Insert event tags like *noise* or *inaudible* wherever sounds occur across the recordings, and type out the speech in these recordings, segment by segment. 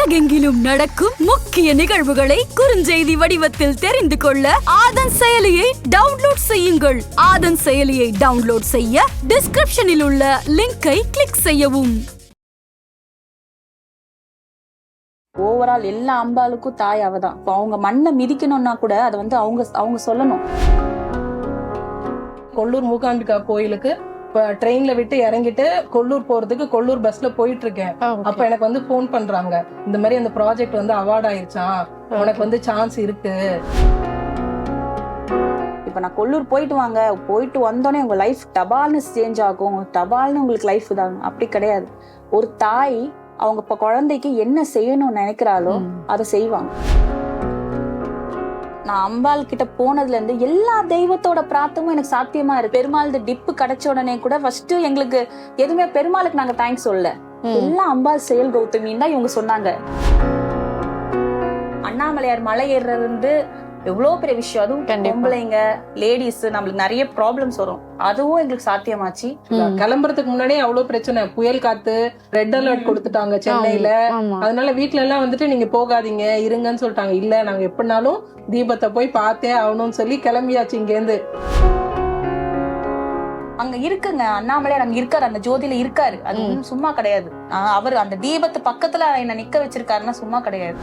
உலகெங்கிலும் நடக்கும் முக்கிய நிகழ்வுகளை குறுஞ்செய்தி வடிவத்தில் தெரிந்து கொள்ள ஆதன் செயலியை டவுன்லோட் செய்யுங்கள். ஆதன் செயலியை டவுன்லோட் செய்ய டிஸ்கிரிப்ஷனில் உள்ள லிங்கை கிளிக் செய்யவும். ஓவரால் எல்லா அம்பாளுக்கும் தாய் அவ தான் இப்போ அவங்க மண்ணை மிதிக்கணும்னா கூட அதை வந்து அவங்க அவங்க சொல்லணும். கொல்லூர் மூகாம்பிகா கோயிலுக்கு இப்ப ட்ரெயின்ல விட்டு இறங்கிட்டு கொல்லூர் போறதுக்கு கொல்லூர் பஸ்ல போயிட்டு இருக்கேன் அப்ப எனக்கு வந்து ஃபோன் பண்றாங்க. இந்த மாதிரி அந்த ப்ராஜெக்ட் வந்து அவார்ட் ஆயிருச்சான் உனக்கு வந்து சான்ஸ் இருக்கு. இப்போ நான் கொல்லூர் போயிட்டு வாங்க. போயிட்டு வந்தோடனே உங்க லைஃப் டபால்னு சேஞ்ச் ஆகும். டபால்னு உங்களுக்கு லைஃப் இதாகும் அப்படி கிடையாது. ஒரு தாய் அவங்க இப்போ குழந்தைக்கு என்ன செய்யணும்னு நினைக்கிறாளோ அதை செய்வாங்க. நான் அம்பாள் கிட்ட போனதுல இருந்து எல்லா தெய்வத்தோட பிரார்த்தமும் எனக்கு சாத்தியமா இருக்கு. பெருமாள் டிப்பு கிடைச்ச உடனே கூட ஃபர்ஸ்ட் எங்களுக்கு எதுவுமே பெருமாளுக்கு நாங்க தேங்க்ஸ் சொல்ல எல்லாம் அம்பாள் செயல் கௌதமின்னு தான் இவங்க சொன்னாங்க. அண்ணாமலையார் மலை ஏறுறது வந்து எவ்வளவு பெரிய விஷயம்? அதுவும். பொம்பளைங்க லேடிஸ் நம்மளுக்கு நிறைய ப்ராப்ளம்ஸ் வரும். அதுவும் எங்களுக்கு சாத்தியமாச்சு. கிளம்புறதுக்கு முன்னாடியே அவ்வளவு பிரச்சனை. புயல் காத்து ரெட் அலர்ட் கொடுத்துட்டாங்க சென்னையில. அதனால வீட்ல எல்லாம் வந்துட்டு நீங்க போகாதீங்க இருங்கன்னு சொல்லிட்டாங்க. இல்ல நாங்க எப்படினாலும் தீபத்தை போய் பார்த்தே ஆகணும்னு சொல்லி கிளம்பியாச்சு இங்க இருந்து அங்க இருக்குங்க. அண்ணாமலையார் அங்க இருக்காரு. அந்த ஜோதியில இருக்காரு. அது சும்மா கிடையாது. ஆஹ் அவர் அந்த தீபத்து பக்கத்துல என்ன நிக்க வச்சிருக்காருன்னா சும்மா கிடையாது.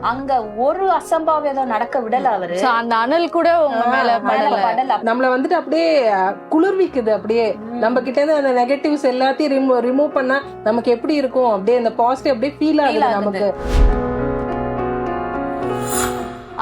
அங்க ஒரு அசம்பாவிதம் நடக்க விடல அவரு. அந்த அனல் கூட உங்க மேல படல. நம்மள வந்துட்டு அப்படியே குளிர்விக்குது அப்படியே. நம்ம கிட்ட இருந்து அந்த நெகட்டிவ்ஸ் எல்லாத்தையும் ரிமூவ் ரிமூவ் பண்ணா நமக்கு எப்படி இருக்கும்? அப்படியே அந்த பாசிட்டிவ் அப்படியே ஃபீல் ஆகுது. நமக்கு.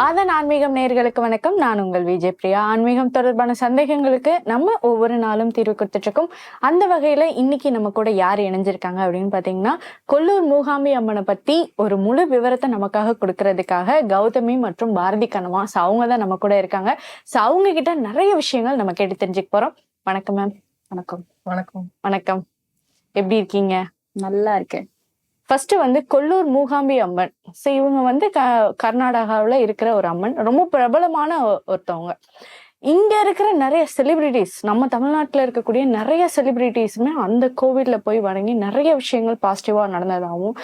ஆதன் ஆன்மீகம் நேயர்களுக்கு வணக்கம். நான் உங்கள் விஜய் பிரியா. ஆன்மீகம் தொடர்பான சந்தேகங்களுக்கு நம்ம ஒவ்வொரு நாளும் தீர்வு கொடுத்துட்டு இருக்கோம் அந்த வகையில இன்னைக்கு நம்ம கூட யார் இணைஞ்சிருக்காங்க அப்படின்னு பாத்தீங்கன்னா கொல்லூர் மூகாம்பி அம்மனை பத்தி ஒரு முழு விவரத்தை நமக்காக கொடுக்கறதுக்காக கௌதமி மற்றும் பாரதி கனவா அவங்க தான் நம்ம கூட இருக்காங்க. ஸோ அவங்க கிட்ட நிறைய விஷயங்கள் நம்ம கேட்டு தெரிஞ்சுக்க போறோம். வணக்கம் மேம் வணக்கம். வணக்கம். வணக்கம். எப்படி இருக்கீங்க? நல்லா இருக்கேன். ஃபர்ஸ்ட் வந்து கொல்லூர் மூகாம்பி அம்மன். ஸோ இவங்க வந்து க கர்நாடகாவில் இருக்கிற ஒரு அம்மன். ரொம்ப பிரபலமான ஒருத்தவங்க. இங்க இருக்கிற நிறைய செலிபிரிட்டிஸ் நம்ம தமிழ்நாட்டில் இருக்கக்கூடிய நிறைய செலிபிரிட்டிஸுமே அந்த கோவிலில் போய் வணங்கி நிறைய விஷயங்கள் பாசிட்டிவாக நடந்ததாகவும்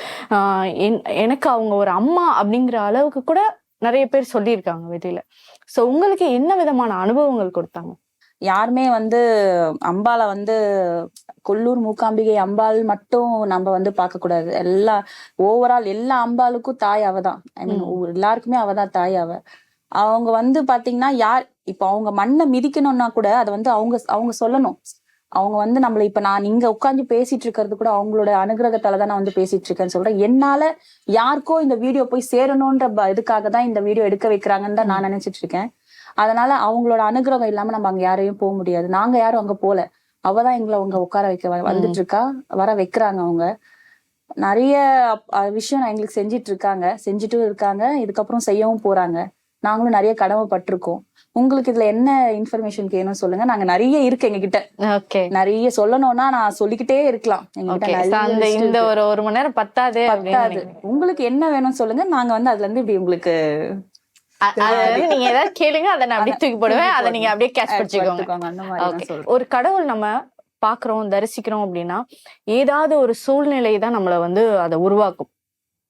என்- எனக்கு அவங்க ஒரு அம்மா அப்படிங்கிற அளவுக்கு கூட நிறைய பேர் சொல்லியிருக்காங்க வெளியில ஸோ உங்களுக்கு என்ன விதமான அனுபவங்கள் கொடுத்தாங்க? யாருமே வந்து அம்பாளை வந்து கொல்லூர் மூக்காம்பிகை அம்பாள் மட்டும் நம்ம வந்து பார்க்க கூடாது. எல்லா ஓவரால் எல்லா அம்பாளுக்கும் தாய் அவ தான். ஐ மீன் எல்லாருக்குமே அவ தான் தாய் அவ. அவங்க வந்து பாத்தீங்கன்னா யார் இப்போ அவங்க மண்ணை மிதிக்கணும்னா கூட அதை வந்து அவங்க அவங்க சொல்லணும். அவங்க வந்து நம்மள இப்ப நான் இங்க உட்கார்ந்து பேசிட்டு இருக்கிறது கூட அவங்களோட அனுகிரகத்தால தான் நான் வந்து பேசிட்டு இருக்கேன்னு சொல்றேன். என்னால யாருக்கோ இந்த வீடியோ போய் சேரணும்ன்ற இதுக்காக தான் இந்த வீடியோ எடுக்க வைக்கிறாங்கன்னு தான் நான் நினைச்சிட்டு இருக்கேன். அதனால அவங்களோட அனுகிரகம் இல்லாம நம்ம அங்க யாரையும் போக முடியாது. நாங்க யாரும் அங்க போல. அவதான் எங்களை அவங்க உட்கார வைக்க வந்துட்டு இருக்கா? வர வைக்கிறாங்க அவங்க. நிறைய விஷயம் எங்களுக்கு செஞ்சிட்டு இருக்காங்க. செஞ்சுட்டும் இருக்காங்க. இதுக்கப்புறம் செய்யவும் போறாங்க. நாங்களும் நிறைய கடமைப்பட்டிருக்கோம். உங்களுக்கு இதுல என்ன இன்ஃபர்மேஷன் வேணும் சொல்லுங்க. நாங்க நிறைய இருக்கு எங்க கிட்ட ஓகே. நிறைய சொல்லணும்னா நான் சொல்லிக்கிட்டே இருக்கலாம். எங்ககிட்ட இந்த. ஒரு ஒரு மணி நேரம் பத்தாது பத்தாது. உங்களுக்கு என்ன வேணும் சொல்லுங்க. நாங்க வந்து அதுல இருந்து இப்படி உங்களுக்கு அதாவது நீங்க ஏதாவது கேளுங்க அதை நான் அப்படியே தூக்கி போடுவேன் அதை நீங்க அப்படியே கேட்ச் பிடிச்சிக்கோங்க. ஒரு கடவுள் நம்ம பாக்குறோம் தரிசிக்கிறோம் அப்படின்னா ஏதாவது ஒரு சூழ்நிலை தான் நம்மள வந்து அதை உருவாக்கும்.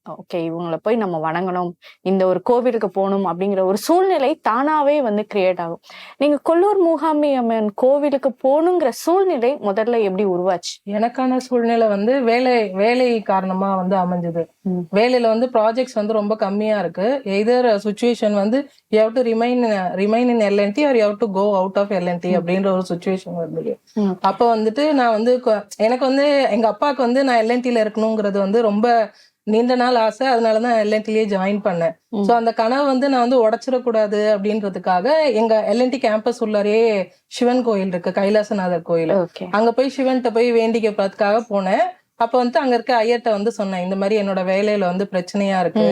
ஓகே இவங்கள போய் நம்ம வணங்கணும். இந்த ஒரு கோவிலுக்கு போகணும் அப்படிங்கிற ஒரு சூழ்நிலை தானாவே வந்து கிரியேட் ஆகும். நீங்க கொல்லூர் மூகாம்பி அம்மன் கோவிலுக்கு போகணுங்கிற சூழ்நிலை முதல்ல எப்படி உருவாச்சு? எனக்கான சூழ்நிலை வந்து வேலை வேலை காரணமா வந்து அமைஞ்சது. வேலையில வந்து ப்ராஜெக்ட்ஸ் வந்து ரொம்ப கம்மியா இருக்கு. எதர் சுச்சுவேஷன் வந்து you have to remain remain in LNT or you have to go out of LNT அப்படின்ற ஒரு சுச்சுவேஷன் ம். அப்ப வந்துட்டு நான் வந்து எனக்கு வந்து எங்க அப்பாவுக்கு வந்து நான் எல்என்டில இருக்கணுங்கிறது வந்து ரொம்ப நீண்ட நாள் ஆசை. அதனாலதான் எல்என்டிலேயே ஜாயின் பண்ணேன். சோ அந்த கனவை வந்து நான் வந்து உடைச்சிடக்கூடாது அப்படின்றதுக்காக எங்க எல்என்டி கேம்பஸ் உள்ளாரே சிவன் கோயில் இருக்கு கைலாசநாதர் கோயில். அங்க போய் சிவன்கிட்ட போய் வேண்டிக்கிறதுக்காக போனேன். அப்ப வந்து அங்க இருக்க ஐயர்ட்ட வந்து சொன்னேன் இந்த மாதிரி என்னோட வேலையில வந்து பிரச்சனையா இருக்கு.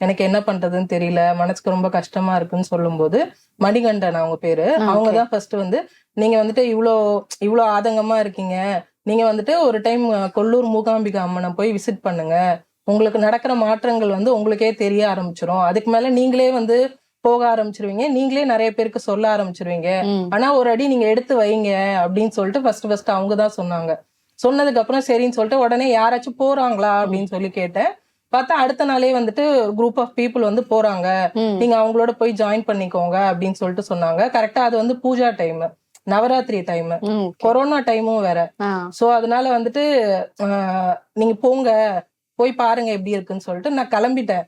எனக்கு என்ன பண்றதுன்னு தெரியல. மனசுக்கு ரொம்ப கஷ்டமா இருக்குன்னு சொல்லும்போது மணிகண்டன் அவங்க பேரு. அவங்க தான் ஃபர்ஸ்ட் வந்து நீங்க வந்துட்டு இவ்ளோ இவ்ளோ ஆதங்கமா இருக்கீங்க. நீங்க வந்துட்டு ஒரு டைம் கொல்லூர் மூகாம்பிகா அம்மனை போய் விசிட் பண்ணுங்க. உங்களுக்கு நடக்கிற மாற்றங்கள் வந்து உங்களுக்கே தெரிய ஆரம்பிச்சிரும். அதுக்கு மேல நீங்களே வந்து போக ஆரம்பிச்சிருவீங்க. நீங்களே நிறைய பேருக்கு சொல்ல ஆரம்பிச்சிருவீங்க. ஆனா ஒரு அடி நீங்க எடுத்து வைங்க அப்படின்னு சொல்லிட்டு ஃபர்ஸ்ட் ஃபர்ஸ்ட் அவங்க தான் சொன்னாங்க. சொன்னதுக்கு அப்புறம் சரின்னு சொல்லிட்டு உடனே யாராச்சும் போறாங்களா அப்படின்னு சொல்லி கேட்டேன். பார்த்தா அடுத்த நாளே வந்துட்டு குரூப் ஆஃப் பீப்புள் வந்து போறாங்க. நீங்க அவங்களோட போய் ஜாயின் பண்ணிக்கோங்க அப்படின்னு சொல்லிட்டு சொன்னாங்க. கரெக்டா அது வந்து Puja time Navratri time. Corona டைமும் வேற. சோ அதனால வந்துட்டு நீங்க போங்க. போய் பாருங்க எப்படி இருக்குன்னு சொல்லிட்டு நான் கிளம்பிட்டேன்.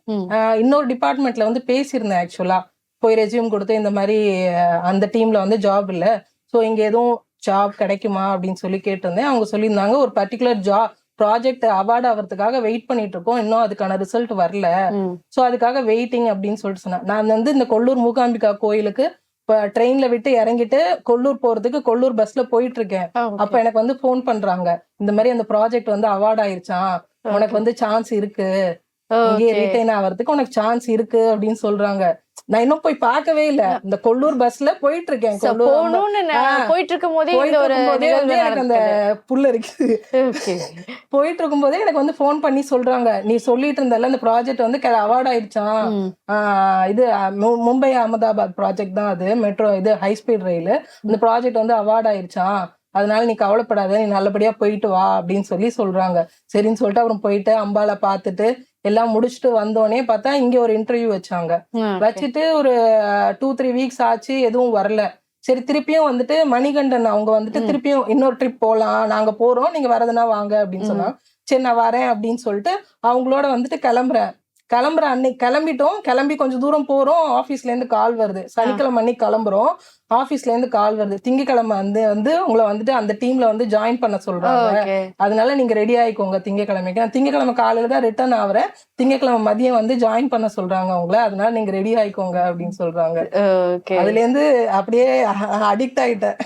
இன்னொரு டிபார்ட்மெண்ட்ல வந்து பேசியிருந்தேன் ஆக்சுவலா போய் ரெஸ்யூம் கொடுத்து இந்த மாதிரி அந்த டீம்ல வந்து ஜாப் இல்ல. சோ இங்க எதுவும் ஜாப் கிடைக்குமா அப்படின்னு சொல்லி கேட்டிருந்தேன். அவங்க சொல்லியிருந்தாங்க ஒரு பர்டிகுலர் ஜாப் ப்ராஜெக்ட் அவார்ட் ஆகிறதுக்காக வெயிட் பண்ணிட்டு இருக்கோம். இன்னும் அதுக்கான ரிசல்ட் வரல. சோ அதுக்காக வெயிட்டிங் அப்படின்னு சொல்லிட்டு சொன்னேன் நான் வந்து இந்த கொல்லூர் மூகாம்பிகா கோயிலுக்கு ட்ரெயின்ல விட்டு இறங்கிட்டு கொல்லூர் போறதுக்கு கொல்லூர் பஸ்ல போயிட்டு இருக்கேன். அப்ப எனக்கு வந்து ஃபோன் பண்றாங்க. இந்த மாதிரி அந்த ப்ராஜெக்ட் வந்து அவார்ட் ஆயிருச்சான் உனக்கு வந்து சான்ஸ் இருக்கு. இங்கே. ரிட்டைன் ஆகிறதுக்கு உனக்கு சான்ஸ் இருக்கு அப்படின்னு சொல்றாங்க. நான் இன்னும் போய் பார்க்கவே இல்ல. இந்த கொல்லூர் பஸ்ல போயிட்டு இருக்கேன். போயிட்டு இருக்கும் போதே எனக்கு அந்த நடக்குது. புல் இருக்குது. Okay. போயிட்டு இருக்கும்போதே எனக்கு வந்து ஃபோன் பண்ணி சொல்றாங்க. நீ சொல்லிட்டு இருந்தல இந்த ப்ராஜெக்ட் வந்து அவார்ட் ஆயிடுச்சான் இது மும்பை அகமதாபாத் ப்ராஜெக்ட் தான் அது. மெட்ரோ இது ஹை ஸ்பீட் ரயில் இந்த ப்ராஜெக்ட் வந்து அவார்ட் ஆயிடுச்சான் அதனால நீ கவலைப்படாத நீ நல்லபடியா போயிட்டு வா அப்படின்னு சொல்லி சொல்றாங்க. சரின்னு சொல்லிட்டு அப்புறம் போயிட்டு அம்பால பார்த்துட்டு எல்லாம் முடிச்சுட்டு வந்தோடனே பார்த்தா இங்க ஒரு இன்டர்வியூ வச்சாங்க. வச்சுட்டு ஒரு டூ த்ரீ வீக்ஸ் ஆச்சு எதுவும் வரல. சரி திருப்பியும் வந்துட்டு மணிகண்டன் அவங்க வந்துட்டு திருப்பியும் இன்னொரு ட்ரிப் போலாம் நாங்க போறோம் நீங்க வரதுனா வாங்க அப்படின்னு சொன்னாங்க. சரி நான் வரேன் அப்படின்னு சொல்லிட்டு அவங்களோட வந்துட்டு கிளம்புறேன். கிளம்புற அன்னைக்கு கிளம்பிட்டோம். கிளம்பி கொஞ்சம் தூரம் போறோம். ஆபீஸ்ல இருந்து கால் வருது. சனிக்கிழமை அன்னைக்கு கிளம்புறோம். ஆபீஸ்ல இருந்து கால் வருது. திங்கக்கிழமை வந்து வந்து உங்களை வந்துட்டு அந்த டீம்ல வந்து ஜாயின் பண்ண சொல்றாங்க. அதனால நீங்க ரெடி ஆயிக்கோங்க திங்கக்கிழமைக்கு. நான் திங்கக்கிழமை காலையில தான் ரிட்டர்ன் ஆகுறேன் திங்கக்கிழமை மதியம் வந்து ஜாயின் பண்ண சொல்றாங்க உங்களை. அதனால நீங்க ரெடி ஆயிக்கோங்க அப்படின்னு சொல்றாங்க. அதுல இருந்து அப்படியே அடிக்ட் ஆயிட்டேன்.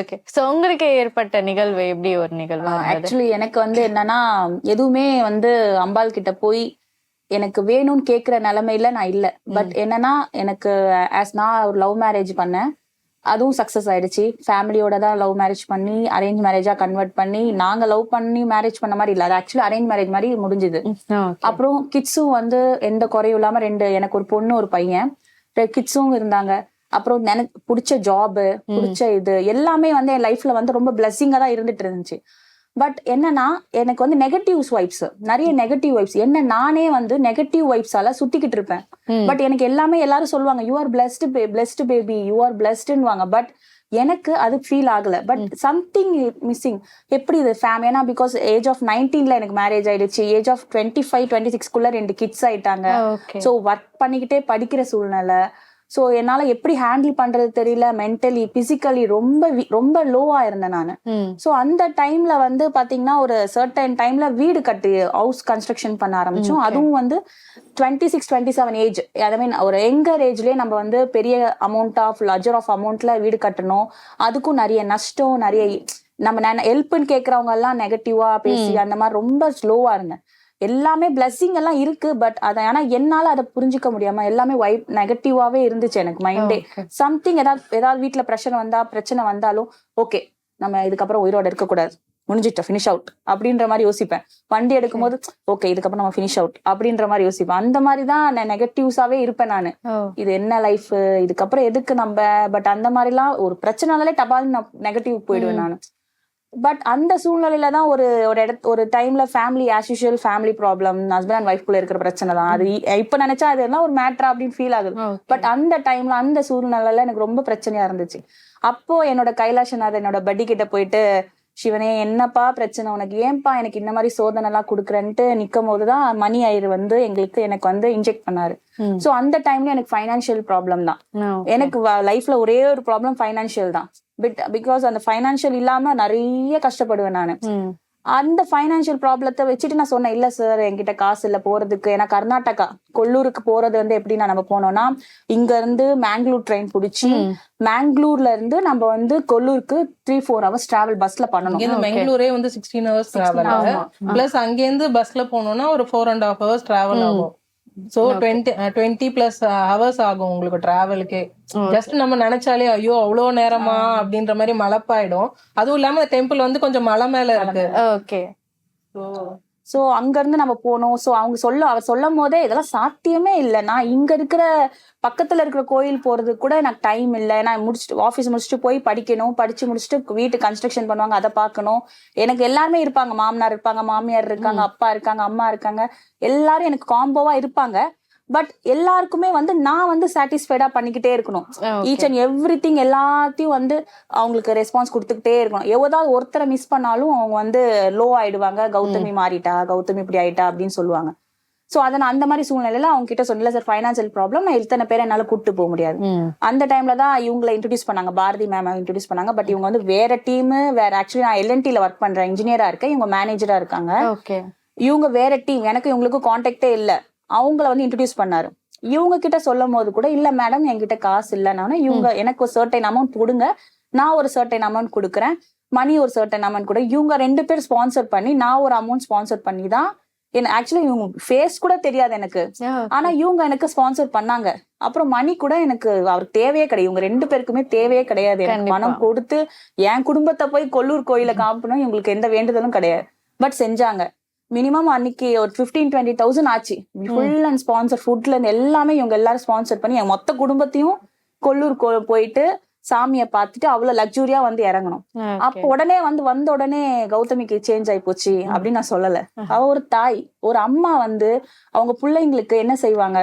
ஓகே சோ உங்களுக்கு ஏற்பட்ட நிகழ்வு எப்படி ஒரு நிகழ்வு? ஆக்சுவலி எனக்கு வந்து என்னன்னா எதுவுமே வந்து அம்பாள் கிட்ட போய் எனக்கு வேணும்னு கேக்குற நிலைமையில நான் இல்ல. பட் என்னன்னா எனக்கு ஆஸ் நான் ஒரு லவ் மேரேஜ் பண்ணேன் அதுவும் சக்சஸ் ஆயிடுச்சு. ஃபேமிலியோட தான் லவ் மேரேஜ் பண்ணி அரேஞ்ச் மேரேஜா கன்வெர்ட் பண்ணி நாங்க லவ் பண்ணி மேரேஜ் பண்ண மாதிரி இல்ல. அது ஆக்சுவலி அரேஞ்ச் மேரேஜ் மாதிரி முடிஞ்சுது. அப்புறம் கிட்ஸும் வந்து எந்த குறையும் இல்லாம ரெண்டு எனக்கு ஒரு பொண்ணு ஒரு பையன். கிட்ஸும் இருந்தாங்க. அப்புறம் எனக்கு பிடிச்ச ஜாப் பிடிச்ச இது எல்லாமே வந்து என் லைஃப்ல வந்து ரொம்ப பிளஸ்ஸிங்கா தான் இருந்துட்டு இருந்துச்சு. பட் என்னன்னா எனக்கு வந்து நெகட்டிவ் வைப்ஸ் நிறைய நெகட்டிவ் வைப்ஸ் என்ன நானே வந்து நெகட்டிவ் வைப்ஸால சுத்திக்கிட்டு இருப்பேன். பட் எனக்கு எல்லாமே எல்லாரும் சொல்லுவாங்க you are blessed blessed baby you are பிளஸ்டுன்னு but எனக்கு அது ஃபீல் ஆகல. பட் சம்திங் மிஸ்ஸிங் எப்படி இது ஃபேம் ஏன்னா பிகாஸ் ஏஜ் ஆஃப் நைன்டீன்ல எனக்கு மேரேஜ் ஆயிடுச்சு. Age of twenty five twenty சிக்ஸ்க்குள்ள ரெண்டு கிட்ஸ் ஆயிட்டாங்க. ஸோ ஒர்க் பண்ணிக்கிட்டே படிக்கிற சூழ்நிலை. ஸோ என்னால எப்படி ஹேண்டில் பண்றது தெரியல. மென்டலி பிசிக்கலி ரொம்ப ரொம்ப லோவா இருந்தேன் நான். ஸோ அந்த டைம்ல வந்து பாத்தீங்கன்னா ஒரு சர்டன் டைம்ல வீடு கட்டி ஹவுஸ் கன்ஸ்ட்ரக்ஷன் பண்ண ஆரம்பிச்சோம். அதுவும் வந்து twenty six twenty seven age I mean ஒரு எங்கர் ஏஜ்லயே நம்ம வந்து பெரிய அமௌண்ட் ஆஃப் லஜர் ஆஃப் அமௌண்ட்ல வீடு கட்டணும். அதுக்கும் நிறைய நஷ்டம் நிறைய நம்ம ஹெல்ப்னு கேக்குறவங்க எல்லாம் நெகட்டிவா பேசி அந்த மாதிரி ரொம்ப ஸ்லோவா இருந்தேன். எல்லாமே பிளஸ்ஸிங் எல்லாம் இருக்கு பட் அதை ஆனா என்னால அதை புரிஞ்சுக்க முடியாம எல்லாமே வைப் நெகட்டிவாவே இருந்துச்சு எனக்கு மைண்டே. சம்திங் ஏதாவது ஏதாவது வீட்ல பிரச்சனை வந்தா பிரச்சனை வந்தாலும் ஓகே நம்ம இதுக்கப்புறம் உயிரோட இருக்கக்கூடாது முடிஞ்சிட்டோம் ஃபினிஷ் அவுட் அப்படின்ற மாதிரி யோசிப்பேன். வண்டி எடுக்கும் போது ஓகே இதுக்கப்புறம் நம்ம ஃபினிஷ் அவுட் அப்படின்ற மாதிரி யோசிப்பேன். அந்த மாதிரி தான் நான் நெகட்டிவ்ஸாவே இருப்பேன் நான். இது என்ன லைஃப் இதுக்கப்புறம் எதுக்கு நம்ம பட் அந்த மாதிரிலாம் ஒரு பிரச்சனைனாலே டபால் நெகட்டிவ் போயிடுவேன் நான். பட் அந்த சூழ்நிலையில தான் ஒரு ஒரு இடத்து ஒரு டைம்ல family as usual family problem husband and ஒய்ஃப்குள்ள இருக்கிற பிரச்சனை தான். அது இப்ப நினைச்சா அது எல்லாம் ஒரு மேட்ரா அப்படின்னு ஃபீல் ஆகுது. பட் அந்த டைம்ல அந்த சூழ்நிலையில எனக்கு ரொம்ப பிரச்சனையா இருந்துச்சு. அப்போ என்னோட கைலாசநாதர் என்னோட பட்டி கிட்ட போயிட்டு சிவனே என்னப்பா பிரச்சனை? உனக்கு ஏன்பா எனக்கு இந்த மாதிரி சோதனை எல்லாம் கொடுக்குறேன்ட்டு நிக்கும் போதுதான் மணி ஐயர் வந்து எங்களுக்கு எனக்கு வந்து இன்ஜெக்ட் பண்ணாரு. சோ அந்த டைம்ல எனக்கு ஃபைனான்சியல் ப்ராப்ளம் தான். எனக்கு லைஃப்ல ஒரே ஒரு ப்ராப்ளம் ஃபைனான்சியல் தான். பட் பிகாஸ் அந்த ஃபைனான்சியல் இல்லாம நிறைய கஷ்டப்படுவேன் நான். அந்த ஃபைனான்சியல் ப்ராப்ளத்தை வச்சுட்டு நான் சொன்னேன் இல்ல சார் என்கிட்ட காசு இல்ல போறதுக்கு. ஏன்னா கர்நாடகா கொல்லூருக்கு போறது வந்து எப்படின்னா நம்ம போனோம்னா இங்க இருந்து மேங்களூர் ட்ரெயின் பிடிச்சி மேங்களூர்ல இருந்து நம்ம வந்து கொல்லூருக்கு த்ரீ ஃபோர் ஹவர்ஸ் டிராவல் பஸ்ல பண்ணணும். பெங்களூரே வந்து சிக்ஸ்டீன் ஹவர்ஸ் டிராவல். பிளஸ் அங்கேருந்து பஸ்ல போனோம்னா ஒரு four and half hours travel ஆகும். So twenty twenty plus hours ஆகும் உங்களுக்கு டிராவலுக்கே ஜஸ்ட் நம்ம நினைச்சாலே ஐயோ அவ்வளவு நேரமா? அப்படின்ற மாதிரி மலப்பாயிடும். அதுவும் இல்லாம டெம்பிள் வந்து கொஞ்சம் மலை மேல இருக்கு. ஓகே So, சோ அங்க இருந்து நம்ம போனோம். சோ அவங்க சொல்ல அவர் சொல்லும் போதே இதெல்லாம் சாத்தியமே இல்லை. நான் இங்க இருக்கிற பக்கத்துல இருக்கிற கோயில் போறதுக்கு கூட எனக்கு டைம் இல்லை. நான் முடிச்சுட்டு ஆஃபீஸ் முடிச்சுட்டு போய் படிக்கணும். படிச்சு முடிச்சுட்டு வீட்டு கன்ஸ்ட்ரக்ஷன் பண்ணுவாங்க. அதை பார்க்கணும். எனக்கு எல்லாருமே இருப்பாங்க. மாமனார் இருப்பாங்க மாமியார் இருக்காங்க அப்பா இருக்காங்க அம்மா இருக்காங்க. எல்லாரும் எனக்கு காம்போவா இருப்பாங்க. பட் எல்லாருக்குமே வந்து நான் வந்து சாட்டிஸ்ஃபைடா பண்ணிக்கிட்டே இருக்கணும். ஈச் அண்ட் எவ்ரி திங் எல்லாத்தையும் வந்து அவங்களுக்கு ரெஸ்பான்ஸ் கொடுத்துக்கிட்டே இருக்கணும். எவ்வளவு ஒருத்தரை மிஸ் பண்ணாலும் அவங்க வந்து லோ ஆயிடுவாங்க. கௌதமி மாறிட்டா கௌதமி இப்படி ஆயிட்டா அப்படின்னு சொல்லுவாங்க. சோ அதை நான் அந்த மாதிரி சூழ்நிலையில அவங்க கிட்ட சொன்னல சார் ஃபைனான்சியல் ப்ராப்ளம் நான் இத்தனை பேரை என்னால கூட்டு போக முடியாது. அந்த டைம்ல தான் இவங்களை இன்ட்ரடியூஸ் பண்ணாங்க. பாரதி மேம் இன்ட்ரடியூஸ் பண்ணாங்க. பட் இவங்க வந்து வேற டீம் வேற ஆக்சுவலி நான் எல்என்டில ஒர்க் பண்றேன். இன்ஜினியரா இருக்கேன். இவங்க மேனேஜரா இருக்காங்க. ஓகே இவங்க வேற டீம் எனக்கு இவங்களுக்கு கான்டாக்டே இல்ல. அவங்கள வந்து இன்ட்ரடியூஸ் பண்ணாரு. இவங்க கிட்ட சொல்லும் போது கூட இல்ல மேடம் என்கிட்ட காசு இல்லைன்னா இவங்க எனக்கு ஒரு சர்டைன் அமௌண்ட் கொடுங்க. நான் ஒரு சர்டைன் அமௌண்ட் கொடுக்குறேன். மணி ஒரு சர்டைன் அமௌண்ட் கூட. இவங்க ரெண்டு பேர் ஸ்பான்சர் பண்ணி நான் ஒரு அமௌண்ட் ஸ்பான்சர் பண்ணி தான் ஆக்சுவலி இவங்க ஃபேஸ் கூட தெரியாது எனக்கு. ஆனா இவங்க எனக்கு ஸ்பான்சர் பண்ணாங்க. அப்புறம் மணி கூட எனக்கு அவருக்கு தேவையே கிடையாது. இவங்க ரெண்டு பேருக்குமே தேவையே கிடையாது. எனக்கு. பணம் கொடுத்து என் குடும்பத்தை போய் கொல்லூர் கோயில காப்பணும். இவங்களுக்கு எந்த வேண்டுதலும் கிடையாது. பட் செஞ்சாங்க. மினிமம் அன்னைக்கு ஒரு பிப்டீன் டுவெண்ட்டி தௌசண்ட் ஆச்சு. ஃபுல் அண்ட் ஸ்பான்சர் ஃபுட்ல இருந்து எல்லாமே இவங்க எல்லாரும் ஸ்பான்சர் பண்ணி என் மொத்த குடும்பத்தையும் கொல்லூர் போயிட்டு சாமியை பார்த்துட்டு அவ்வளவு லக்ஸூரியா வந்து இறங்கணும். அப்ப உடனே வந்து வந்த உடனே கௌதமிக்கு சேஞ்ச் ஆயி போச்சு அப்படின்னு நான் சொல்லல. அவ ஒரு தாய். ஒரு அம்மா வந்து அவங்க பிள்ளைங்களுக்கு என்ன செய்வாங்க?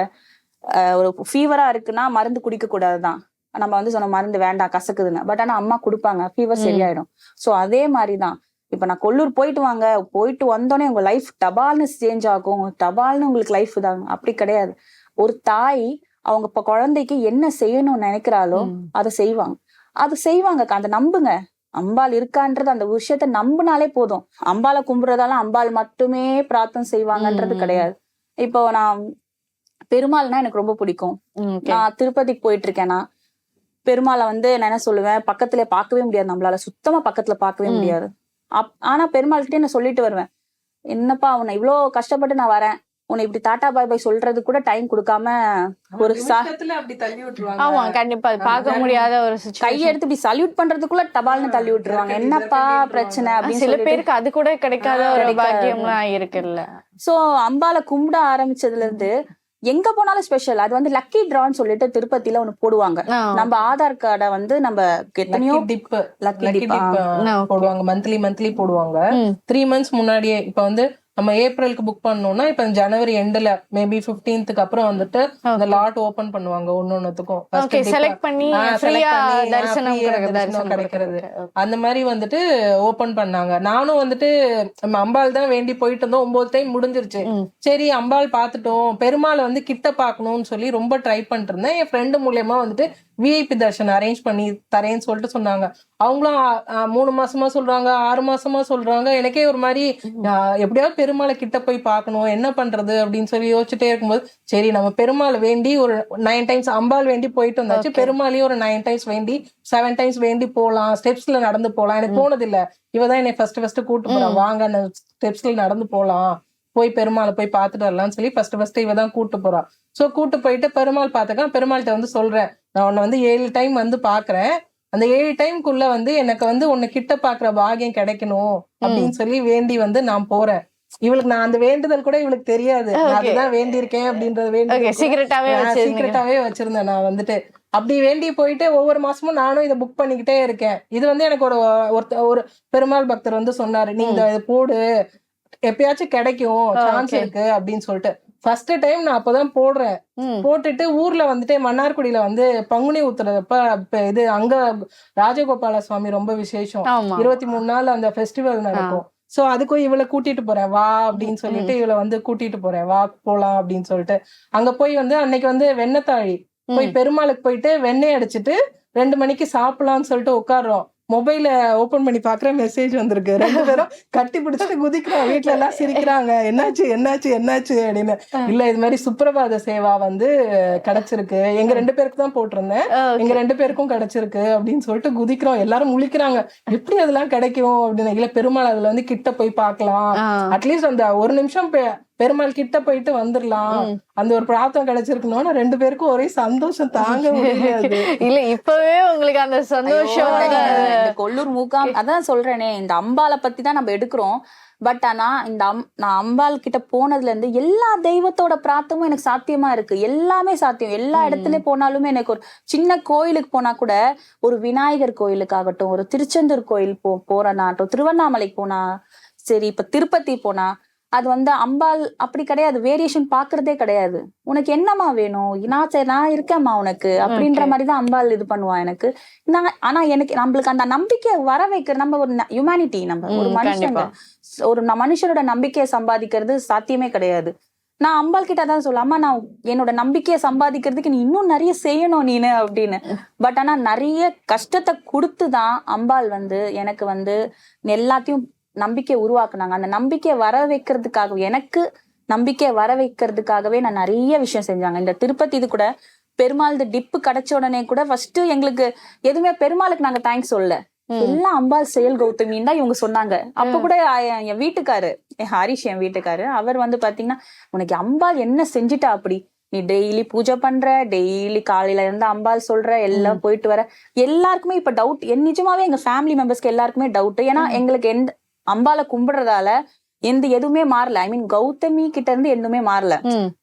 ஒரு ஃபீவரா இருக்குன்னா மருந்து குடிக்க கூடாதுதான். நம்ம வந்து சொன்ன மருந்து வேண்டாம் கசக்குதுன்னு. பட் ஆனா அம்மா கொடுப்பாங்க. ஃபீவர். சரியாயிடும். சோ அதே மாதிரிதான். இப்ப நான் கொல்லூர் போயிட்டு வாங்க. போயிட்டு வந்தோடனே உங்க லைஃப் டபால்னு சேஞ்ச் ஆகும். டபால்னு உங்களுக்கு லைஃப் தான் அப்படி கிடையாது. ஒரு தாய் அவங்க இப்ப குழந்தைக்கு என்ன செய்யணும்னு நினைக்கிறாளோ அதை செய்வாங்க. அதை செய்வாங்க. அதை நம்புங்க. அம்பாள் இருக்கான்றது அந்த விஷயத்த நம்பினாலே போதும். அம்பாளை கும்பிடுறதால அம்பாள் மட்டுமே பிரார்த்தனை செய்வாங்கன்றது. கிடையாது. இப்போ நான் பெருமாள்னா எனக்கு ரொம்ப பிடிக்கும். நான் திருப்பதிக்கு போயிட்டு இருக்கேன்னா பெருமாளை வந்து நான் என்ன சொல்லுவேன்? பக்கத்துல பார்க்கவே முடியாது. நம்மளால சுத்தமா பக்கத்துல பார்க்கவே. முடியாது. அப் ஆனா பெருமாள் கிட்டே நான் சொல்லிட்டு வருவேன். என்னப்பா உன்னை இவ்வளோ கஷ்டப்பட்டு நான் வரேன். உன்னை இப்படி டாடா பாய் பாய் சொல்றது கூட டைம் கொடுக்காம ஒரு ஆமா கண்டிப்பா. பார்க்க முடியாத ஒரு சுச்சுவேஷன் கையை எடுத்து இப்படி சல்யூட் பண்றதுக்குள்ள டபால்னு தள்ளி விட்டுருவாங்க. என்னப்பா. பிரச்சனை? அப்படின்னு சில பேருக்கு அது கூட கிடைக்காத ஒரு. பாக்கியம்லாம் இருக்குல்ல. சோ அம்பால கும்பிட ஆரம்பிச்சதுல இருந்து எங்க போனாலும் ஸ்பெஷல் அது வந்து லக்கி டிரான்னு சொல்லிட்டு திருப்பதியில ஒண்ணு போடுவாங்க. நம்ம ஆதார் கார்டை வந்து நம்ம எத்தனையோ டிப் லக்கி டிப். போடுவாங்க மந்த்லி மந்த்லி போடுவாங்க. த்ரீ மந்த்ஸ் முன்னாடியே இப்ப வந்து நம்ம ஏப்ரலுக்கு புக் பண்ணோம்னா இப்ப ஜனவரி எண்ட்ல மேபி பிப்டீன்த்துக்கு அப்புறம் வந்துட்டு அந்த லாட் ஓபன் பண்ணுவாங்க ஒன்னொன்னுத்துக்கும் கிடைக்கிறது. அந்த மாதிரி வந்துட்டு ஓபன் பண்ணாங்க. நானும் வந்துட்டு நம்ம அம்பாள் தான் வேண்டி போயிட்டு இருந்தோம். ஒன்பது டைம் முடிஞ்சிருச்சு. சரி அம்பாள் பார்த்துட்டோம். பெருமாளை வந்து கிட்ட பார்க்கணும்னு சொல்லி ரொம்ப ட்ரை பண்ணிட்டு இருந்தேன். என் ஃப்ரெண்டு மூலியமா வந்துட்டு விஐபி தர்ஷன் அரேஞ்ச் பண்ணி தரேன்னு சொல்லிட்டு சொன்னாங்க. அவங்களும் மூணு மாசமா சொல்றாங்க ஆறு மாசமா சொல்றாங்க. எனக்கே ஒரு மாதிரி எப்படியாவது பெருமாளை கிட்ட போய் பார்க்கணும் என்ன பண்றது அப்படின்னு சொல்லி யோசிச்சுட்டே இருக்கும்போது சரி நம்ம பெருமாளை வேண்டி ஒரு நைன் டைம்ஸ் அம்பாள் வேண்டி போயிட்டு வந்தாச்சு. பெருமாளையும் ஒரு நைன் டைம்ஸ் வேண்டி செவன் டைம்ஸ் வேண்டி போலாம் ஸ்டெப்ஸ்ல நடந்து போலாம். எனக்கு போனது இல்ல. இவ தான் என்னை ஃபர்ஸ்ட் ஃபர்ஸ்ட் கூட்டு போறா. ம். வாங்க ஸ்டெப்ஸ்ல நடந்து போலாம். போய் பெருமாளை போய் பார்த்துட்டு வரலாம்னு சொல்லி ஃபர்ஸ்ட் ஃபர்ஸ்ட் இவ தான் கூட்டு போறா. சோ கூட்டு போயிட்டு பெருமாள் பார்த்துக்க பெருமாள்கிட்ட வந்து சொல்றேன். நான் உன்னை வந்து ஏழு டைம் வந்து பாக்குறேன் அந்த ஏழு டைம்குள்ள வந்து எனக்கு வந்து உன்னை கிட்ட பாக்குற பாகியம் கிடைக்கணும் அப்படின்னு சொல்லி வேண்டி வந்து நான் போறேன். இவளுக்கு நான் அந்த வேண்டுதல் கூட இவளுக்கு தெரியாது. அதுதான் வேண்டியிருக்கேன் அப்படின்றது ஓகே வேண்டுதல் கூட. சீக்கிரட்டாவே வச்சிருந்தேன் நான் வந்துட்டு. அப்படி வேண்டி போயிட்டு ஒவ்வொரு மாசமும் நானும் இதை புக் பண்ணிக்கிட்டே இருக்கேன். இது வந்து எனக்கு ஒரு ஒருத்த ஒரு பெருமாள் பக்தர் வந்து சொன்னாரு. நீ இதை போடு. எப்பயாச்சும் கிடைக்கும் சான்ஸ். இருக்கு அப்படின்னு சொல்லிட்டு. ஃபர்ஸ்ட் டைம் நான் அப்பதான் போடுறேன். போட்டுட்டு ஊர்ல வந்துட்டு மன்னார்குடியில வந்து பங்குனி ஊத்துறதப்ப இது அங்க ராஜகோபால சுவாமி ரொம்ப விசேஷம். இருபத்தி மூணு நாள் அந்த ஃபெஸ்டிவல் நடக்கும். சோ அதுக்கும் இவளை கூட்டிட்டு போறேன் வா அப்படின்னு சொல்லிட்டு இவளை வந்து கூட்டிட்டு போறேன் வா போலாம் அப்படின்னு சொல்லிட்டு. அங்க போய் வந்து அன்னைக்கு வந்து வெண்ணத்தாழி போய் பெருமாளுக்கு போயிட்டு வெண்ணெய் அடிச்சிட்டு ரெண்டு மணிக்கு சாப்பிடலாம்னு சொல்லிட்டு உட்கார்றோம். மொபைல ஓபன் பண்ணி பாக்குற மெசேஜ் வந்திருக்கு. ரெண்டு பேரும் கட்டி பிடிச்சிட்டு குதிக்கிறோம். வீட்ல எல்லாம் சிரிக்கிறாங்க. என்னாச்சு? என்னாச்சு? என்னாச்சு? அப்படின்னு. இல்ல இது மாதிரி சுப்பிரபாத சேவா வந்து கிடைச்சிருக்கு. எங்க ரெண்டு பேருக்கு தான் போட்டிருந்தேன். எங்க ரெண்டு பேருக்கும் கிடைச்சிருக்கு அப்படின்னு சொல்லிட்டு குதிக்கிறோம். எல்லாரும் முழிக்கிறாங்க. எப்படி அதெல்லாம் கிடைக்கும்? அப்படின்னு. இல்ல பெருமாள் அதுல வந்து கிட்ட போய் பார்க்கலாம். ஆ. அட்லீஸ்ட் அந்த ஒரு நிமிஷம் பெருமாள் கிட்ட போயிட்டு வந்துடலாம். அந்த ஒரு பிரார்த்தம் கிடைச்சிருக்கணும்னு ரெண்டு பேருக்கும் ஒரே சந்தோஷம் தாங்க *laughs* முடியாது. இல்ல இப்பவே உங்களுக்கு அந்த சந்தோஷம் இந்த கொல்லூர் மூகாம் அதான் சொல்றேனே இந்த அம்பாலை பத்தி தான் நம்ம எடுக்கிறோம். பட் ஆனா இந்த அம் நான் அம்பாள் கிட்ட போனதுல இருந்து எல்லா தெய்வத்தோட பிரார்த்தமும் எனக்கு சாத்தியமா இருக்கு. எல்லாமே சாத்தியம். எல்லா. இடத்துலயும் போனாலுமே எனக்கு ஒரு சின்ன கோயிலுக்கு போனா கூட ஒரு விநாயகர் கோயிலுக்காகட்டும் ஒரு திருச்செந்தூர் கோயில் போ போறனாகட்டும் திருவண்ணாமலைக்கு போனா சரி இப்ப திருப்பதி போனா அது வந்து அம்பாள் அப்படி கிடையாது. வேரியேஷன் பாக்குறதே கிடையாது. உனக்கு என்னம்மா வேணும்? நான் சரி நான் இருக்கேம்மா உனக்கு. அப்படின்ற. மாதிரி தான் அம்பாள் இது பண்ணுவா எனக்கு. நான் ஆனா எனக்கு நம்மளுக்கு அந்த நம்பிக்கை வர வைக்கிற நம்ம ஒரு ஹியூமனிட்டி நம்ம ஒரு மனுஷங்க. ஒரு மனுஷரோட நம்பிக்கையை சம்பாதிக்கிறது சாத்தியமே கிடையாது. நான் அம்பாள் கிட்ட தான் சொல்ல அம்மா நான் என்னோட நம்பிக்கையை சம்பாதிக்கிறதுக்கு நீ இன்னும் நிறைய செய்யணும் நீனு அப்படின்னு. பட் ஆனா நிறைய கஷ்டத்தை கொடுத்து தான் அம்பாள் வந்து எனக்கு வந்து எல்லாத்தையும் நம்பிக்கை உருவாக்குனாங்க. அந்த நம்பிக்கையை வர வைக்கிறதுக்காக எனக்கு நம்பிக்கையை வர வைக்கிறதுக்காகவே நான் நிறைய விஷயம் செஞ்சாங்க. இந்த திருப்பதி இது கூட பெருமாள் டிப்பு கிடைச்ச உடனே கூட ஃபர்ஸ்ட் எங்களுக்கு எதுவுமே பெருமாளுக்கு நாங்க தேங்க்ஸ் சொல்லல. ம். எல்லாம் அம்பாள் செயல் கௌதமின்னு தான் இவங்க சொன்னாங்க. அப்ப கூட என் என் வீட்டுக்காரு என் ஹரிஷ் என் வீட்டுக்காரு அவர் வந்து பாத்தீங்கன்னா உனக்கு அம்பாள் என்ன செஞ்சுட்டா அப்படி? நீ டெய்லி பூஜை பண்ற டெய்லி காலையில இருந்து அம்பாள் சொல்ற எல்லாம் போயிட்டு வர. எல்லாருக்குமே இப்ப டவுட் என் நிஜமாவே எங்க ஃபேமிலி மெம்பர்ஸ்க்கு எல்லாருக்குமே டவுட் ஏன்னா எங்களுக்கு எந்த அம்பாளை கும்பிடுறதால எந்த எதுவுமே மாறல. ஐ மீன் கௌதமி கிட்ட இருந்து எதுவுமே மாறல.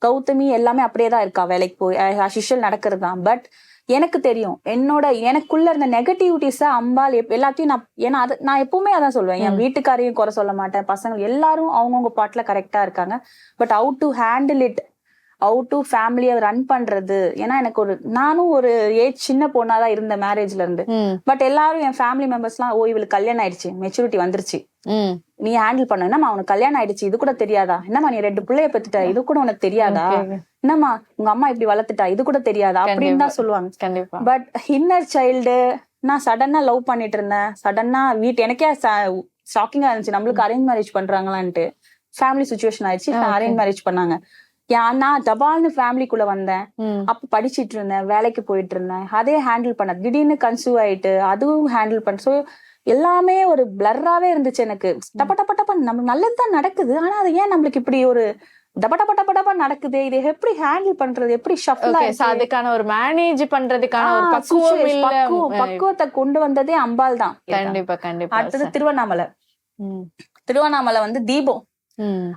கௌதமி எல்லாமே அப்படியே தான் இருக்கா. வேலைக்கு போய் அசிஷல் நடக்கிறது தான். பட் எனக்கு தெரியும் என்னோட எனக்குள்ள இருந்த நெகட்டிவிட்டிஸ அம்பாள் எல்லாத்தையும் நான் ஏன்னா அது நான் எப்பவுமே அதான் சொல்லுவேன். என். வீட்டுக்காரையும் குறை சொல்ல மாட்டேன். பசங்க எல்லாரும் அவங்கவுங்க பாட்டுல கரெக்டா இருக்காங்க. But how to handle it how to ஃபேமிலியை ரன் பண்றது? ஏன்னா எனக்கு ஒரு நானும் ஒரு ஏஜ் சின்ன பொண்ணாதான் இருந்தேன் மேரேஜ்ல இருந்து. பட் எல்லாரும் என் ஃபேமிலி மெம்பர்ஸ்லாம் ஓ இவளுக்கு கல்யாணம் ஆயிடுச்சு மெச்சூரிட்டி வந்துருச்சு. நீ ஹேண்டில் பண்ண. என்னம்மா உனக்கு கல்யாணம் ஆயிடுச்சு. இது கூட தெரியாதா? என்னம்மா நீ ரெண்டு பிள்ளைய பெத்துட்ட? இது கூட உனக்கு தெரியாதா. என்னம்மா உங்க அம்மா இப்படி வளர்த்துட்டா? இது கூட தெரியாதா? அப்படின்னு. தான் சொல்லுவாங்க. கண்டிப்பா. பட் இன்னர் சைல்டு நான் சடனா லவ் பண்ணிட்டு இருந்தேன். சடனா வீட்டு எனக்கே ஷாக்கிங்கா இருந்துச்சு. நம்மளுக்கு அரேஞ்ச் மேரேஜ் பண்றாங்களான்ட்டு. ஃபேமிலி சுச்சுவேஷன் ஆயிடுச்சு. அரேஞ்ச் மேரேஜ் பண்ணாங்க. நான் டபால்னு ஃபேமிலிக்குள்ள வந்தேன். அப்ப படிச்சிட்டு இருந்தேன். வேலைக்கு போயிட்டு இருந்தேன். அதே ஹேண்டில் பண்ண. திடீர்னு கன்சூவ் ஆயிட்டு அதுவும் ஹேண்டில் பண்ண. ஸோ எல்லாமே ஒரு பிளர்ராவே இருந்துச்சு எனக்கு. டப்ப டப்ப டப்ப. நம்மளுக்கு நல்லதுதான் நடக்குது. ஆனா அது ஏன் நம்மளுக்கு இப்படி ஒரு டப்பா நடக்குது? இது எப்படி ஹேண்டில் பண்றது? எப்படி ஷஃபிள் அதுக்கான ஒரு மேனேஜ் பண்றதுக்கான ஒரு பக்குவம் இல்ல. பக்குவத்தை கொண்டு வந்ததே அம்பாள் தான். கண்டிப்பா கண்டிப்பா அடுத்தது. திருவண்ணாமலை. திருவண்ணாமலை வந்து தீபம்.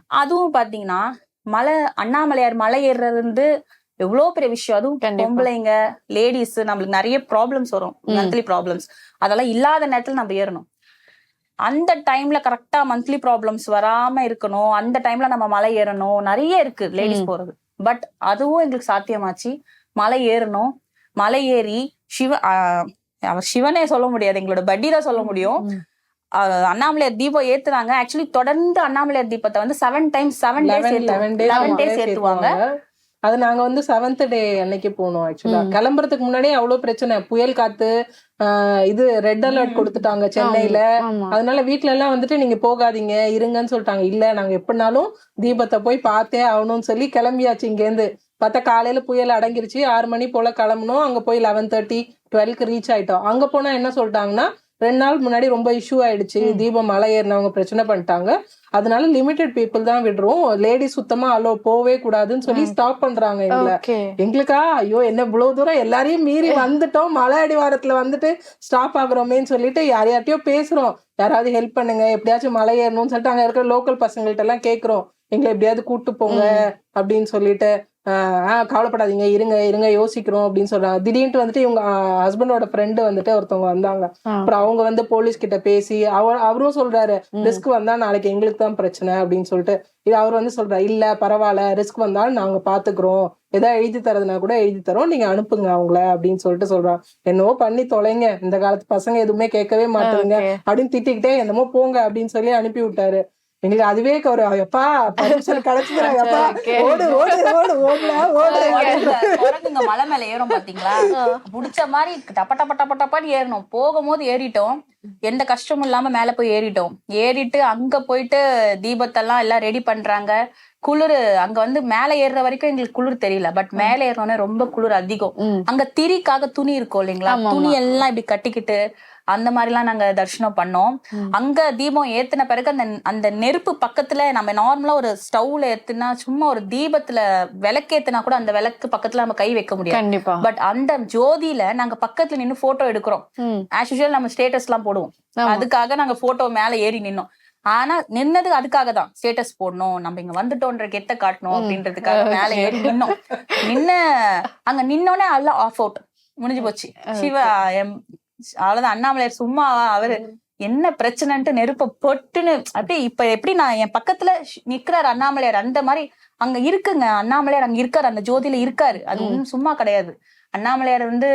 அதுவும் பாத்தீங்கன்னா மலை அண்ணாமலையார் மலை ஏறுறது வந்து எவ்வளவு பெரிய விஷயம்? அதுவும். பொம்பளைங்க லேடிஸ் நம்மளுக்கு நிறைய ப்ராப்ளம்ஸ் வரும். மந்த்லி ப்ராப்ளம்ஸ் அதெல்லாம் இல்லாத நேரத்துல நம்ம ஏறணும். அந்த டைம்ல கரெக்டா மந்த்லி ப்ராப்ளம்ஸ் வராம இருக்கணும். அந்த டைம்ல நம்ம மலை ஏறணும். நிறைய இருக்கு லேடிஸ். போறது. பட் அதுவும் எங்களுக்கு சாத்தியமாச்சு. மலை ஏறணும். மலை ஏறி சிவ அவர் சிவனே சொல்ல முடியாது. எங்களோட பட்டி தான் சொல்ல முடியும். அண்ணாமலையார் தீபம் ஏத்துறாங்க ஆக்சுவலி தொடர்ந்து அண்ணாமலையார் தீபத்தை வந்து seven times seven days eleven days ஏத்துவாங்க. அது நாங்க வந்து செவன்த் டே அன்னைக்கு போனோம் ஆக்சுவலா. கிளம்புறதுக்கு முன்னாடியே அவ்வளவு பிரச்சனை. புயல் காத்து இது ரெட் அலர்ட். கொடுத்துட்டாங்க சென்னையில. அதனால வீட்ல எல்லாம் வந்துட்டு நீங்க போகாதீங்க இருங்கன்னு சொல்லிட்டாங்க. இல்ல நாங்க எப்படினாலும் தீபத்தை போய் பார்த்தே ஆகணும்னு சொல்லி கிளம்பியாச்சு இங்க இருந்து பார்த்தா காலையில புயல் அடங்கிருச்சு. ஆறு மணி போல கிளம்பணும் அங்க போய் லெவன் தேர்ட்டி டுவெல்க்கு ரீச் ஆயிட்டோம். அங்க போனா என்ன சொல்லிட்டாங்கன்னா ரெண்டு நாள் முன்னாடி ரொம்ப இஷ்யூ ஆயிடுச்சு. தீபம் மலை ஏறினவங்க பிரச்சனை பண்ணிட்டாங்க. அதனால லிமிடெட் பீப்புள் தான் விடுறோம். லேடிஸ் சுத்தமா அலோ போவே கூடாதுன்னு சொல்லி. ஸ்டாப் பண்றாங்க எங்களை. எங்களுக்கா? ஐயோ என்ன இவ்வளவு தூரம் எல்லாரையும் மீறி வந்துட்டோம். மலை அடிவாரத்துல வந்துட்டு ஸ்டாப் ஆகுறோமேன்னு சொல்லிட்டு யார் யார்கிட்டயோ பேசுறோம். யாராவது ஹெல்ப் பண்ணுங்க. எப்படியாச்சும் மலை ஏறணும்னு சொல்லிட்டு அங்க இருக்கிற லோக்கல் பசங்கள்ட்ட எல்லாம் கேக்குறோம். எங்களை எப்படியாவது கூட்டு போங்க அப்படின்னு சொல்லிட்டு. ஆஹ் கவலைப்படாதீங்க இருங்க இருங்க யோசிக்கிறோம் அப்படின்னு சொல்றாங்க திடீர்னு வந்துட்டு இவங்க ஹஸ்பண்டோட ஃப்ரெண்டு வந்துட்டு ஒருத்தவங்க வந்தாங்க. அப்புறம் அவங்க வந்து போலீஸ் கிட்ட பேசி அவர் அவரும் சொல்றாரு ரிஸ்க் வந்தா நாளைக்கு எங்களுக்கு தான் பிரச்சனை அப்படின்னு சொல்லிட்டு. இது அவர் வந்து சொல்றாரு இல்ல பரவாயில்ல ரிஸ்க் வந்தாலும் நாங்க பாத்துக்கிறோம். ஏதாவது எழுதி தரதுனா கூட எழுதி தரோம். நீங்க அனுப்புங்க அவங்கள அப்படின்னு சொல்லிட்டு சொல்றாங்க என்னவோ பண்ணி தொலைங்க. இந்த காலத்து பசங்க எதுவுமே கேட்கவே மாட்டாங்க அப்படின்னு திட்டிக்கிட்டே என்னமோ போங்க அப்படின்னு சொல்லி அனுப்பி விட்டாரு. எங்களுக்கு அதுவே ஒரு எப்பா பர்மிஷன் *laughs* கிடைச்சதுடா எப்பா. ஓடு ஓடு ஓடு ஓடுல ஓடு. குரங்குங்க மலை மேல ஏறும் பாத்தீங்களா? புடிச்ச மாதிரி டப்ப டப்ப டப்ப டப்பான்னு ஏறணும். போகும்போது ஏறிட்டோம். எந்த கஷ்டமும் இல்லாம மேல போய் ஏறிட்டோம். ஏறிட்டு அங்க போயிட்டு தீபத்தெல்லாம் எல்லாம் ரெடி பண்றாங்க. குளிர் அங்க வந்து மேல ஏறுற வரைக்கும் எங்களுக்கு குளிர் தெரியல. பட் மேல ஏறினோடனே ரொம்ப குளிர் அதிகம். அங்க திரிக்காக துணி இருக்கும் இல்லைங்களா? துணி எல்லாம் இப்படி கட்டிக்கிட்டு அந்த மாதிரிலாம் நாங்க தரிசனம் பண்ணோம். அங்க தீபம் ஏத்துன பிறகு அந்த அந்த நெருப்பு பக்கத்துல நம்ம நார்மலா ஒரு ஸ்டவ்ல ஏத்துனா சும்மா ஒரு தீபத்துல விளக்கேத்துனா கூட அந்த விளக்கு பக்கத்துல நம்ம கை வைக்க முடியாது. பட் அந்த ஜோதியில நாங்க பக்கத்துல நின்னு போட்டோ எடுக்கிறோம். ஆஸ் யூஷுவல் நம்ம ஸ்டேட்டஸ் எல்லாம் போடுவோம். அதுக்காக நாங்க போட்டோ மேல ஏறி நின்னோம். ஆனா நின்னது அதுக்காக தான் ஸ்டேட்டஸ் போடணும் நம்ம இங்க வந்துட்டோன்ற கெத்த காட்டணும். அப்படின்றதுக்காக மேல ஏறி *laughs* நின்னோம். நின்ன அங்க நின்னோடனே எல்லாம் ஆஃப் அவுட் முடிஞ்சு போச்சு. சிவா எம் அவ்வளவுதான். அண்ணாமலையார் சும்மா அவரு என்ன பிரச்சனைன்ட்டு நெருப்ப பொட்டுன்னு அப்படியே இப்ப எப்படி நான் என் பக்கத்துல நிக்கிறாரு அண்ணாமலையார் அந்த மாதிரி அங்க இருக்குங்க. அண்ணாமலையார் அங்க இருக்காரு. அந்த ஜோதியில இருக்காரு. அது ம். ஒண்ணும் சும்மா கிடையாது. அண்ணாமலையார் வந்து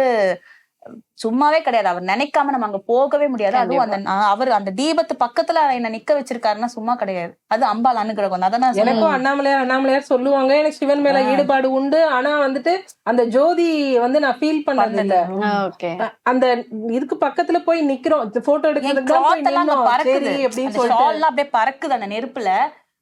சும்மாவே கிடையாது. அவர் நினைக்காம நம்ம அங்க போகவே முடியாது. அதுவும் அந்த அவர் அந்த தீபத்து பக்கத்துல என்ன நிக்க வச்சிருக்காருன்னா சும்மா கிடையாது. அது அம்பாள் அனுகிரகம். தான். அதான். எனக்கும் அண்ணாமலையார் அண்ணாமலையார் சொல்லுவாங்க. எனக்கு சிவன் மேல. ஈடுபாடு உண்டு. ஆனா வந்துட்டு அந்த ஜோதி வந்து நான் ஃபீல் பண்ணது இல்ல. அந்த இதுக்கு பக்கத்துல போய் நிக்கிறோம். போட்டோ எடுக்கிறதுக்கு அப்படியே பறக்குது அந்த நெருப்புல.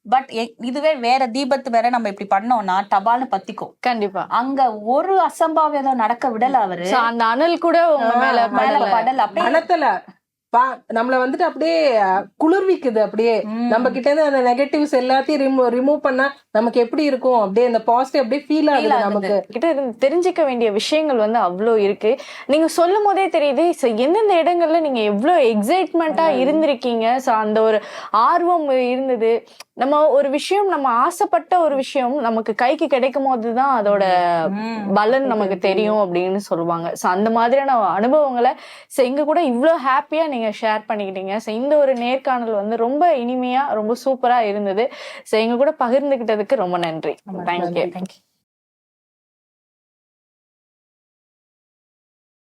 பட் இதுவே வேற தீபத்து வேற நம்ம இப்படி பண்ணோம்னா டபால்னு பத்திக்கும். கண்டிப்பா. அங்க ஒரு அசம்பாவிதம் நடக்க விடல அவரு. அந்த அனல் கூட உங்க மேல படல. அப்படியே பா- நம்மள வந்துட்டு அப்படியே குளிர்விக்குது அப்படியே. நம்ம கிட்ட இருந்து அந்த நெகட்டிவ்ஸ் எல்லாத்தையும் ரிமூவ் ரிமூவ் பண்ணா நமக்கு எப்படி இருக்கும்? அப்படியே அந்த பாசிட்டிவ் அப்படியே ஃபீல் ஆகுது. நமக்கு. கிட்ட இருந்து தெரிஞ்சுக்க வேண்டிய விஷயங்கள் வந்து அவ்வளோ இருக்கு. நீங்க சொல்லும் போதே தெரியுது எந்தெந்த இடங்கள்ல நீங்க எவ்வளவு எக்ஸைட்மெண்ட்டா இருந்திருக்கீங்க? ஸோ அந்த ஒரு ஆர்வம் இருந்தது. நம்ம ஒரு விஷயம் நம்ம ஆசைப்பட்ட ஒரு விஷயம் நமக்கு கைக்கு கிடைக்கும் போதுதான் அதோட. பலன் நமக்கு தெரியும் அப்படின்னு சொல்லுவாங்க. ஸோ அந்த மாதிரியான அனுபவங்களை ஸோ எங்க கூட இவ்வளோ ஹாப்பியா நீங்க ஷேர் பண்ணிக்கிட்டீங்க. ஸோ இந்த ஒரு நேர்காணல் வந்து ரொம்ப இனிமையா ரொம்ப சூப்பரா இருந்தது. ஸோ எங்க கூட பகிர்ந்துகிட்டதுக்கு ரொம்ப நன்றி. Thank you you.